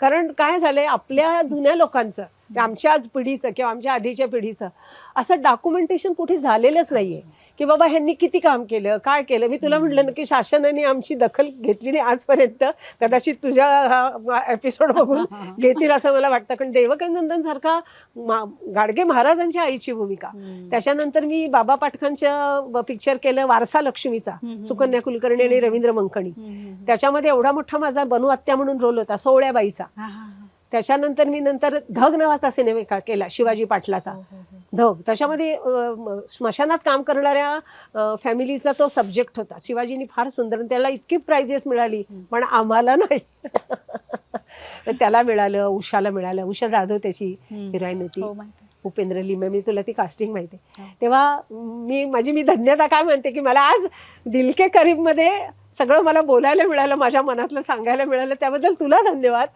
कारण काय झालंय आपल्या जुन्या लोकांचं आमच्या आज पिढीचं किंवा आमच्या आधीच्या पिढीचं असं डॉक्युमेंटेशन कुठे झालेलंच नाहीये. की बाबा ह्यांनी किती काम केलं काय केलं? मी तुला म्हटलं ना की शासनाने आमची दखल घेतली नाही आजपर्यंत. कदाचित तुझ्या हा एपिसोड बघून घेतील असं मला वाटतं. कारण देवकानंदन सारखा गाडगे महाराजांच्या आईची भूमिका. त्याच्यानंतर मी बाबा पाटखांच्या पिक्चर केलं वारसा लक्ष्मीचा सुकन्या कुलकर्णी आणि रवींद्र मंकणी. त्याच्यामध्ये एवढा मोठा माझा बनू आत्या म्हणून रोल होता सोहळ्याबाईचा त्याच्यानंतर मी नंतर धग नावाचा सिनेमा का- केला शिवाजी पाटलाचा. धग. त्याच्यामध्ये स्मशानात काम करणाऱ्या फॅमिलीचा तो सब्जेक्ट होता. शिवाजीनी फार सुंदर त्याला इतकी प्राइजेस मिळाली पण आम्हाला नाही. त्याला मिळालं उषाला मिळालं. उषा जाधव त्याची हिरोईन होती. हो उपेंद्र लिमे मी तुला ती कास्टिंग माहिती आहे. हो. तेव्हा मी माझी मी धन्यता काय म्हणते की मला आज दिलके करीबमध्ये सगळं मला बोलायला मिळालं माझ्या मनातलं सांगायला मिळालं त्याबद्दल तुला धन्यवाद.